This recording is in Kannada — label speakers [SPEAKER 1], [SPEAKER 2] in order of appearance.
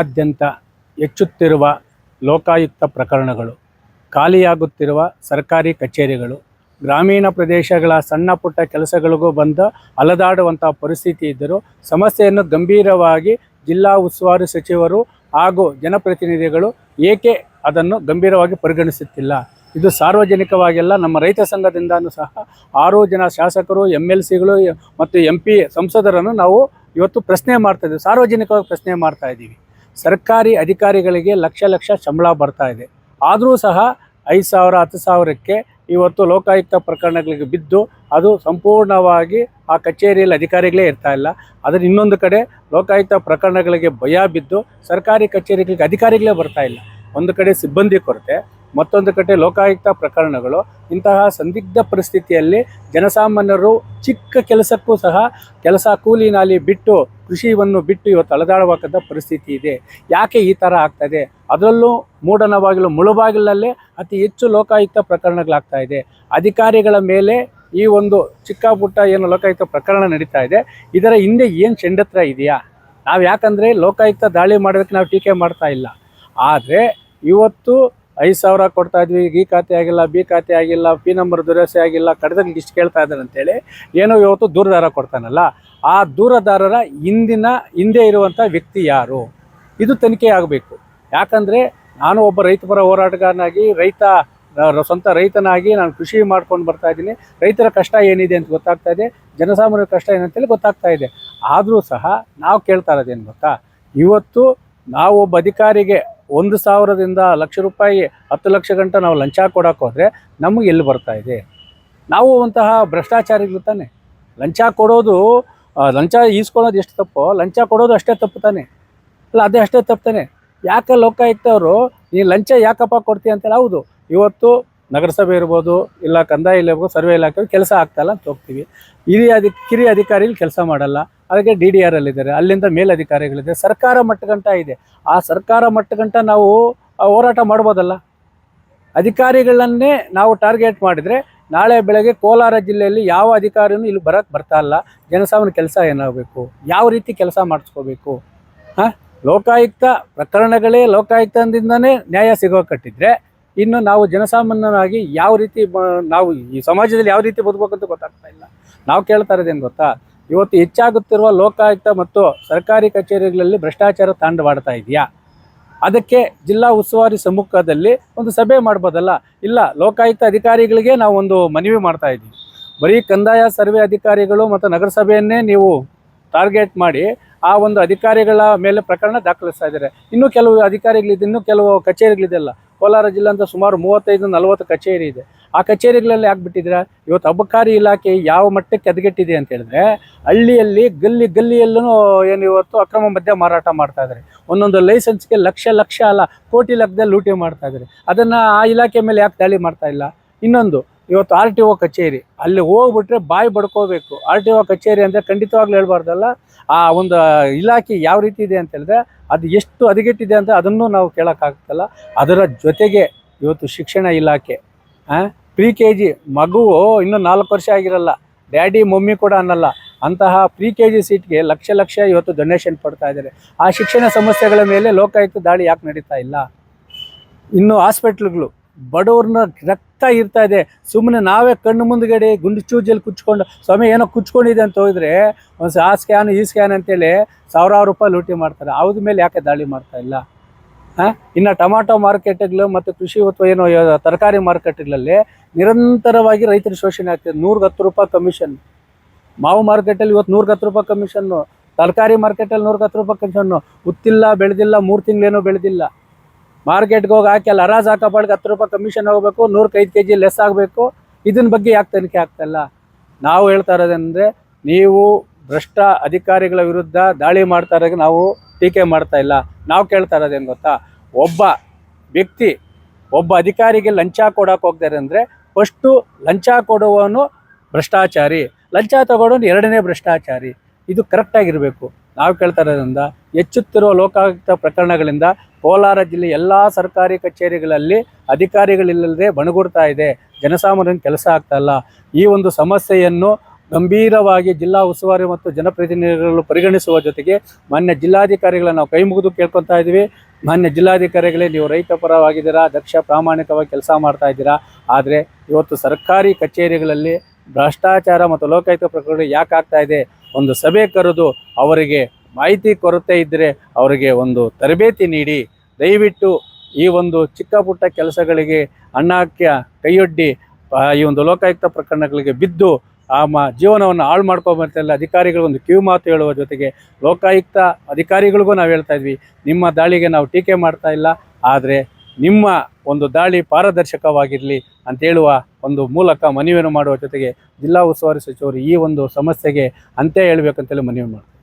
[SPEAKER 1] ಜಿಲ್ಲೆಯಾದ್ಯಂತ ಹೆಚ್ಚುತ್ತಿರುವ ಲೋಕಾಯುಕ್ತ ಪ್ರಕರಣಗಳು, ಖಾಲಿಯಾಗುತ್ತಿರುವ ಸರ್ಕಾರಿ ಕಚೇರಿಗಳು, ಗ್ರಾಮೀಣ ಪ್ರದೇಶಗಳ ಸಣ್ಣ ಪುಟ್ಟ ಕೆಲಸಗಳಿಗೂ ಬಂದು ಅಲದಾಡುವಂಥ ಪರಿಸ್ಥಿತಿ ಇದ್ದರೂ ಸಮಸ್ಯೆಯನ್ನು ಗಂಭೀರವಾಗಿ ಜಿಲ್ಲಾ ಉಸ್ತುವಾರಿ ಸಚಿವರು ಹಾಗೂ ಜನಪ್ರತಿನಿಧಿಗಳು ಏಕೆ ಅದನ್ನು ಗಂಭೀರವಾಗಿ ಪರಿಗಣಿಸುತ್ತಿಲ್ಲ? ಇದು ಸಾರ್ವಜನಿಕವಾಗೆಲ್ಲ, ನಮ್ಮ ರೈತ ಸಂಘದಿಂದನೂ ಸಹ ಆರು ಜನ ಶಾಸಕರು ಎಂ ಎಲ್ ಸಿಗಳು ಮತ್ತು ಎಂ ಪಿ ಸಂಸದರನ್ನು ನಾವು ಇವತ್ತು ಪ್ರಶ್ನೆ ಮಾಡ್ತಾ ಇದ್ದೀವಿ, ಸಾರ್ವಜನಿಕವಾಗಿ ಪ್ರಶ್ನೆ ಮಾಡ್ತಾ ಇದ್ದೀವಿ. ಸರ್ಕಾರಿ ಅಧಿಕಾರಿಗಳಿಗೆ ಲಕ್ಷ ಲಕ್ಷ ಸಂಬಳ ಬರ್ತಾ ಇದೆ. ಆದರೂ ಸಹ ಐದು ಸಾವಿರ, ಹತ್ತು ಸಾವಿರಕ್ಕೆ ಇವತ್ತು ಲೋಕಾಯುಕ್ತ ಪ್ರಕರಣಗಳಿಗೆ ಬಿದ್ದು ಅದು ಸಂಪೂರ್ಣವಾಗಿ ಆ ಕಚೇರಿಯಲ್ಲಿ ಅಧಿಕಾರಿಗಳೇ ಇರ್ತಾ ಇಲ್ಲ. ಅದರ ಇನ್ನೊಂದು ಕಡೆ ಲೋಕಾಯುಕ್ತ ಪ್ರಕರಣಗಳಿಗೆ ಭಯ ಬಿದ್ದು ಸರ್ಕಾರಿ ಕಚೇರಿಗಳಿಗೆ ಅಧಿಕಾರಿಗಳೇ ಬರ್ತಾ ಇಲ್ಲ. ಒಂದು ಕಡೆ ಸಿಬ್ಬಂದಿ ಕೊರತೆ ಮತ್ತೊಂದು ಕಡೆ ಲೋಕಾಯುಕ್ತ ಪ್ರಕರಣಗಳು, ಇಂತಹ ಸಂದಿಗ್ಧ ಪರಿಸ್ಥಿತಿಯಲ್ಲಿ ಜನಸಾಮಾನ್ಯರು ಚಿಕ್ಕ ಕೆಲಸಕ್ಕೂ ಸಹ ಕೆಲಸ ಕೂಲಿ ನಾಲಿ ಬಿಟ್ಟು ಕೃಷಿಯನ್ನು ಬಿಟ್ಟು ಇವತ್ತು ಅಲದಾಡಬೇಕಾದ ಪರಿಸ್ಥಿತಿ ಇದೆ. ಯಾಕೆ ಈ ಥರ ಆಗ್ತದೆ ಅದರಲ್ಲೂ ಮೂಡನಬಾಗಿಲು ಮುಳುಬಾಗಿಲಲ್ಲೇ ಅತಿ ಹೆಚ್ಚು ಲೋಕಾಯುಕ್ತ ಪ್ರಕರಣಗಳಾಗ್ತಾ ಇದೆ. ಅಧಿಕಾರಿಗಳ ಮೇಲೆ ಈ ಒಂದು ಚಿಕ್ಕ ಪುಟ್ಟ ಏನು ಲೋಕಾಯುಕ್ತ ಪ್ರಕರಣ ನಡೀತಾ ಇದೆ. ಇದರ ಹಿಂದೆ ಏನು ಷಂಡತ್ರ ಇದೆಯಾ? ನಾವು ಯಾಕಂದರೆ ಲೋಕಾಯುಕ್ತ ದಾಳಿ ಮಾಡೋದಕ್ಕೆ ನಾವು ಟೀಕೆ ಮಾಡ್ತಾ ಇಲ್ಲ. ಆದರೆ ಇವತ್ತು ಐದು ಸಾವಿರ ಕೊಡ್ತಾ ಇದ್ವಿ, ಈ ಖಾತೆ ಆಗಿಲ್ಲ, ಬಿ ಖಾತೆ ಆಗಿಲ್ಲ ಪಿ ನಂಬರ್ ದುರಾಸೆ ಆಗಿಲ್ಲ ಕಡದಲ್ಲಿ ಇಷ್ಟು ಕೇಳ್ತಾ ಇದ್ದಾರೆ ಅಂತೇಳಿ ಏನೋ ಇವತ್ತು ದೂರದಾರ ಕೊಡ್ತಾನಲ್ಲ, ಆ ದೂರದಾರರ ಹಿಂದಿನ ಹಿಂದೆ ಇರುವಂಥ ವ್ಯಕ್ತಿ ಯಾರು? ಇದು ತನಿಖೆ ಆಗಬೇಕು. ಯಾಕಂದರೆ ನಾನು ಒಬ್ಬ ರೈತಪರ ಹೋರಾಟಗಾರನಾಗಿ, ರೈತ ಸ್ವಂತ ರೈತನಾಗಿ ನಾನು ಕೃಷಿ ಮಾಡ್ಕೊಂಡು ಬರ್ತಾ ಇದ್ದೀನಿ. ರೈತರ ಕಷ್ಟ ಏನಿದೆ ಅಂತ ಗೊತ್ತಾಗ್ತಾ ಇದೆ, ಜನಸಾಮಾನ್ಯರ ಕಷ್ಟ ಏನಂತೇಳಿ ಗೊತ್ತಾಗ್ತಾ ಇದೆ. ಆದರೂ ಸಹ ನಾವು ಕೇಳ್ತಾ ಇರೋದೇನು ಗೊತ್ತಾ? ಇವತ್ತು ನಾವು ಒಬ್ಬ ಅಧಿಕಾರಿಗೆ ಒಂದು ಸಾವಿರದಿಂದ ಲಕ್ಷ ರೂಪಾಯಿ, ಹತ್ತು ಲಕ್ಷ ಗಂಟ ನಾವು ಲಂಚ ಕೊಡೋಕೆ ಹೋದರೆ ನಮಗೆ ಎಲ್ಲಿ ಬರ್ತಾ ಇದೆ? ನಾವು ಅಂತಹ ಭ್ರಷ್ಟಾಚಾರಿಗಳು ತಾನೆ. ಲಂಚ ಕೊಡೋದು ಲಂಚ ಈಸ್ಕೊಳ್ಳೋದು ಎಷ್ಟು ತಪ್ಪೋ, ಲಂಚ ಕೊಡೋದು ಅಷ್ಟೇ ತಪ್ಪು ತಾನೆ. ಅಲ್ಲ, ಅದೇ ಅಷ್ಟೇ ತಪ್ಪು ತಾನೆ. ಯಾಕೆ ಲೋಕಾಯುಕ್ತವರು ನೀನು ಲಂಚ ಯಾಕಪ್ಪ ಕೊಡ್ತೀಯ ಅಂತೇಳಿ, ಹೌದು. ಇವತ್ತು ನಗರಸಭೆ ಇರ್ಬೋದು, ಇಲ್ಲ ಕಂದಾಯ ಇಲ್ಲ ಸರ್ವೆ ಇಲಾಖೆ ಕೆಲಸ ಆಗ್ತಾಯಿಲ್ಲ ಅಂತ ಹೋಗ್ತೀವಿ. ಹಿರಿಯ ಅಧಿ, ಕಿರಿಯ ಅಧಿಕಾರಿಗಳು ಕೆಲಸ ಮಾಡಲ್ಲ. ಅದಕ್ಕೆ ಡಿ ಡಿ ಆರ್ ಅಲ್ಲಿದ್ದಾರೆ. ಅಲ್ಲಿಂದ ಮೇಲಧಿಕಾರಿಗಳಿದೆ ಸರ್ಕಾರ ಮಟ್ಟಗಂಟ ಇದೆ. ಆ ಸರ್ಕಾರ ಮಟ್ಟಗಂಟ ನಾವು ಹೋರಾಟ ಮಾಡ್ಬೋದಲ್ಲ? ಅಧಿಕಾರಿಗಳನ್ನೇ ನಾವು ಟಾರ್ಗೆಟ್ ಮಾಡಿದರೆ ನಾಳೆ ಬೆಳಗ್ಗೆ ಕೋಲಾರ ಜಿಲ್ಲೆಯಲ್ಲಿ ಯಾವ ಅಧಿಕಾರಿನೂ ಇಲ್ಲಿ ಬರೋಕ್ಕೆ ಬರ್ತಾ ಇಲ್ಲ. ಜನಸಾಮಾನ್ಯ ಕೆಲಸ ಏನಾಗಬೇಕು? ಯಾವ ರೀತಿ ಕೆಲಸ ಮಾಡಿಸ್ಕೋಬೇಕು? ಹಾಂ? ಲೋಕಾಯುಕ್ತ ಪ್ರಕರಣಗಳೇ ಲೋಕಾಯುಕ್ತದಿಂದನೇ ನ್ಯಾಯ ಸಿಗೋ ಕಟ್ಟಿದ್ರೆ ಇನ್ನು ನಾವು ಜನಸಾಮಾನ್ಯನಾಗಿ ಯಾವ ರೀತಿ ನಾವು ಈ ಸಮಾಜದಲ್ಲಿ ಯಾವ ರೀತಿ ಬದುಕಬೇಕಂತ ಗೊತ್ತಾಗ್ತಾ ಇಲ್ಲ. ನಾವು ಕೇಳ್ತಾ ಇರೋದೇನು ಗೊತ್ತಾ? ಇವತ್ತು ಹೆಚ್ಚಾಗುತ್ತಿರುವ ಲೋಕಾಯುಕ್ತ ಮತ್ತು ಸರ್ಕಾರಿ ಕಚೇರಿಗಳಲ್ಲಿ ಭ್ರಷ್ಟಾಚಾರ ತಾಂಡವಾಡ್ತಾ ಇದೆಯಾ? ಅದಕ್ಕೆ ಜಿಲ್ಲಾ ಉಸ್ತುವಾರಿ ಸಮ್ಮುಖದಲ್ಲಿ ಒಂದು ಸಭೆ ಮಾಡ್ಬೋದಲ್ಲ? ಇಲ್ಲ, ಲೋಕಾಯುಕ್ತ ಅಧಿಕಾರಿಗಳಿಗೆ ನಾವು ಒಂದು ಮನವಿ ಮಾಡ್ತಾ ಇದ್ದೀವಿ. ಬರೀ ಕಂದಾಯ ಸರ್ವೆ ಅಧಿಕಾರಿಗಳು ಮತ್ತು ನಗರಸಭೆಯನ್ನೇ ನೀವು ಟಾರ್ಗೆಟ್ ಮಾಡಿ ಆ ಒಂದು ಅಧಿಕಾರಿಗಳ ಮೇಲೆ ಪ್ರಕರಣ ದಾಖಲಿಸ್ತಾ ಇದ್ದಾರೆ. ಇನ್ನೂ ಕೆಲವು ಅಧಿಕಾರಿಗಳಿದೆ, ಇನ್ನೂ ಕೆಲವು ಕಚೇರಿಗಳಿದೆಲ್ಲ ಕೋಲಾರ ಜಿಲ್ಲೆ ಅಂತ ಸುಮಾರು ಮೂವತ್ತೈದು ನಲವತ್ತು ಕಚೇರಿ ಇದೆ. ಆ ಕಚೇರಿಗಳಲ್ಲಿ ಆಗ್ಬಿಟ್ಟಿದ್ರೆ ಇವತ್ತು ಅಬಕಾರಿ ಇಲಾಖೆ ಯಾವ ಮಟ್ಟಕ್ಕೆ ಎದಗೆಟ್ಟಿದೆ ಅಂತ ಹೇಳಿದ್ರೆ, ಹಳ್ಳಿಯಲ್ಲಿ ಗಲ್ಲಿ ಗಲ್ಲಿಯಲ್ಲೂ ಏನು ಇವತ್ತು ಅಕ್ರಮ ಮಧ್ಯ ಮಾರಾಟ ಮಾಡ್ತಾ ಇದ್ದಾರೆ. ಒಂದೊಂದು ಲೈಸೆನ್ಸ್ಗೆ ಲಕ್ಷ ಲಕ್ಷ ಅಲ್ಲ, ಕೋಟಿ ಲೆಕ್ಕದಲ್ಲಿ ಲೂಟಿ ಮಾಡ್ತಾ ಇದ್ದಾರೆ. ಅದನ್ನು ಆ ಇಲಾಖೆ ಮೇಲೆ ಯಾಕೆ ದಾಳಿ ಮಾಡ್ತಾ ಇಲ್ಲ? ಇನ್ನೊಂದು, ಇವತ್ತು ಆರ್ ಟಿ ಒ ಕಚೇರಿ, ಅಲ್ಲಿ ಹೋಗ್ಬಿಟ್ರೆ ಬಾಯಿ ಬಡ್ಕೋಬೇಕು. ಆರ್ ಟಿ ಒ ಕಚೇರಿ ಅಂದರೆ ಖಂಡಿತವಾಗ್ಲೂ ಹೇಳ್ಬಾರ್ದಲ್ಲ, ಆ ಒಂದು ಇಲಾಖೆ ಯಾವ ರೀತಿ ಇದೆ ಅಂತ ಹೇಳಿದ್ರೆ, ಅದು ಎಷ್ಟು ಹದಗೆಟ್ಟಿದೆ ಅಂತ ಅದನ್ನು ನಾವು ಕೇಳೋಕ್ಕಾಗ್ತಲ್ಲ. ಅದರ ಜೊತೆಗೆ ಇವತ್ತು ಶಿಕ್ಷಣ ಇಲಾಖೆ ಪ್ರಿ ಕೆ ಜಿ ಮಗುವು ಇನ್ನೂ ನಾಲ್ಕು ವರ್ಷ ಆಗಿರಲ್ಲ, ಡ್ಯಾಡಿ ಮಮ್ಮಿ ಕೂಡ ಅನ್ನಲ್ಲ. ಅಂತಹ ಪ್ರಿ ಕೆ ಜಿ ಸೀಟ್ಗೆ ಲಕ್ಷ ಲಕ್ಷ ಇವತ್ತು ಡೊನೇಷನ್ ಕೊಡ್ತಾ ಇದ್ದಾರೆ. ಆ ಶಿಕ್ಷಣ ಸಮಸ್ಯೆಗಳ ಮೇಲೆ ಲೋಕಾಯುಕ್ತ ದಾಳಿ ಯಾಕೆ ನಡೀತಾ ಇಲ್ಲ? ಇನ್ನು ಹಾಸ್ಪಿಟ್ಲ್ಗಳು, ಬಡವ್ರನ್ನ ರಕ್ತ ಇರ್ತಾ ಇದೆ. ಸುಮ್ಮನೆ ನಾವೇ ಕಣ್ಣು ಮುಂದ್ಗಡೆ ಗುಂಡು ಚೂಜಲ್ಲಿ ಕುಚ್ಕೊಂಡು, ಸ್ವಾಮಿ ಏನೋ ಕುಚ್ಕೊಂಡಿದೆ ಅಂತ ಹೋದ್ರೆ, ಒಂದು ಆ ಸ್ಕ್ಯಾನ್ ಈ ಸ್ಕ್ಯಾನ್ ಅಂತೇಳಿ ಸಾವಿರಾರು ರೂಪಾಯಿ ಲೂಟಿ ಮಾಡ್ತಾರೆ. ಅವ್ರ ಮೇಲೆ ಯಾಕೆ ದಾಳಿ ಮಾಡ್ತಾ ಇಲ್ಲ? ಇನ್ನು ಟೊಮಾಟೊ ಮಾರ್ಕೆಟ್ಗಳು ಮತ್ತು ಕೃಷಿ ಅಥವಾ ಏನು ತರಕಾರಿ ಮಾರ್ಕೆಟ್ಗಳಲ್ಲಿ ನಿರಂತರವಾಗಿ ರೈತರ ಶೋಷಣೆ ಆಗ್ತಿದೆ. ನೂರ್ಗೆ ಹತ್ತು ರೂಪಾಯಿ ಕಮಿಷನ್. ಮಾವು ಮಾರ್ಕೆಟಲ್ಲಿ ಇವತ್ತು ನೂರ್ಗೆ ಹತ್ತು ರೂಪಾಯಿ ಕಮಿಷನ್ನು. ತರಕಾರಿ ಮಾರ್ಕೆಟಲ್ಲಿ ನೂರ್ಗೆ ಹತ್ತು ರೂಪಾಯಿ ಕಮಿಷನ್ನು. ಉತ್ತಿಲ್ಲ ಬೆಳೆದಿಲ್ಲ, ಮೂರು ತಿಂಗಳೇನೋ ಬೆಳೆದಿಲ್ಲ. ಮಾರ್ಕೆಟ್ಗೆ ಹೋಗಿ ಹಾಕಿ, ಅಲ್ಲಿ ಹರಾಜ್ ಹಾಕೋಬಾರ್ದು ಹತ್ತು ರೂಪಾಯಿ ಕಮಿಷನ್ ಹೋಗಬೇಕು, ನೂರಕ್ಕೆ ಐದು ಕೆ ಜಿ ಲೆಸ್ ಆಗಬೇಕು. ಇದನ್ನ ಬಗ್ಗೆ ಯಾಕೆ ತನಿಖೆ ಆಗ್ತಾಯಿಲ್ಲ ನಾವು ಹೇಳ್ತಾ ಇರೋದಂದರೆ ನೀವು ಭ್ರಷ್ಟ ಅಧಿಕಾರಿಗಳ ವಿರುದ್ಧ ದಾಳಿ ಮಾಡ್ತಾ ನಾವು ಟೀಕೆ ಮಾಡ್ತಾ ಇಲ್ಲ. ನಾವು ಕೇಳ್ತಾ ಇರೋದೇನು ಗೊತ್ತಾ? ಒಬ್ಬ ವ್ಯಕ್ತಿ, ಒಬ್ಬ ಅಧಿಕಾರಿಗೆ ಲಂಚ ಕೊಡೋಕೆ ಹೋಗ್ತಾರೆ ಅಂದರೆ ಫಸ್ಟು ಲಂಚ ಕೊಡುವವನು ಭ್ರಷ್ಟಾಚಾರಿ. ಲಂಚ ತಗೊಳ್ಳೋನು ಎರಡನೇ ಭ್ರಷ್ಟಾಚಾರಿ. ಇದು ಕರೆಕ್ಟಾಗಿರಬೇಕು ನಾವು ಕೇಳ್ತಾ ಇರೋದ್ರಿಂದ ಹೆಚ್ಚುತ್ತಿರುವ ಲೋಕಾಯುಕ್ತ ಪ್ರಕರಣಗಳಿಂದ ಕೋಲಾರ ಜಿಲ್ಲೆ ಎಲ್ಲ ಸರ್ಕಾರಿ ಕಚೇರಿಗಳಲ್ಲಿ ಅಧಿಕಾರಿಗಳಿಲ್ಲದೆ ಬಣಗುಡ್ತಾ ಇದೆ. ಜನಸಾಮಾನ್ಯನ ಕೆಲಸ ಆಗ್ತಾ ಇಲ್ಲ. ಈ ಒಂದು ಸಮಸ್ಯೆಯನ್ನು ಗಂಭೀರವಾಗಿ ಜಿಲ್ಲಾ ಉಸ್ತುವಾರಿ ಮತ್ತು ಜನಪ್ರತಿನಿಧಿಗಳು ಪರಿಗಣಿಸುವ ಜೊತೆಗೆ ಮಾನ್ಯ ಜಿಲ್ಲಾಧಿಕಾರಿಗಳನ್ನು ನಾವು ಕೈ ಮುಗಿದು ಕೇಳ್ಕೊತಾ ಇದ್ದೀವಿ. ಮಾನ್ಯ ಜಿಲ್ಲಾಧಿಕಾರಿಗಳೇ, ನೀವು ರೈತ ಪರವಾಗಿದ್ದೀರಾ, ದಕ್ಷ ಪ್ರಾಮಾಣಿಕವಾಗಿ ಕೆಲಸ ಮಾಡ್ತಾ ಇದ್ದೀರಾ? ಆದರೆ ಇವತ್ತು ಸರ್ಕಾರಿ ಕಚೇರಿಗಳಲ್ಲಿ ಭ್ರಷ್ಟಾಚಾರ ಮತ್ತು ಲೋಕಾಯುಕ್ತ ಪ್ರಕರಣ ಯಾಕೆ ಆಗ್ತಾ ಇದೆ? ಒಂದು ಸಭೆ ಕರೆದು ಅವರಿಗೆ ಮಾಹಿತಿ ಕೊರತೆ ಇದ್ದರೆ ಅವರಿಗೆ ಒಂದು ತರಬೇತಿ ನೀಡಿ. ದಯವಿಟ್ಟು ಈ ಒಂದು ಚಿಕ್ಕ ಪುಟ್ಟ ಕೆಲಸಗಳಿಗೆ ಅಣ್ಣಾಕ್ಯ ಕೈಯೊಡ್ಡಿ ಈ ಒಂದು ಲೋಕಾಯುಕ್ತ ಪ್ರಕರಣಗಳಿಗೆ ಬಿದ್ದು ಆ ಮ ಜೀವನವನ್ನು ಹಾಳು ಅಧಿಕಾರಿಗಳು ಒಂದು ಕಿವಿ ಮಾತು ಹೇಳುವ ಜೊತೆಗೆ ಲೋಕಾಯುಕ್ತ ಅಧಿಕಾರಿಗಳಿಗೂ ನಾವು ಹೇಳ್ತಾ ಇದ್ವಿ, ನಿಮ್ಮ ದಾಳಿಗೆ ನಾವು ಟೀಕೆ ಮಾಡ್ತಾ ಇಲ್ಲ, ಆದರೆ ನಿಮ್ಮ ಒಂದು ದಾಳಿ ಪಾರದರ್ಶಕವಾಗಿರಲಿ ಅಂತೇಳುವ ಒಂದು ಮೂಲಕ ಮನವಿಯನ್ನು ಮಾಡುವ ಜೊತೆಗೆ ಜಿಲ್ಲಾ ಉಸ್ತುವಾರಿ ಸಚಿವರು ಈ ಒಂದು ಸಮಸ್ಯೆಗೆ ಅಂತ್ಯ ಹೇಳಬೇಕಂತೇಳಿ ಮನವಿ ಮಾಡ್ತಾರೆ.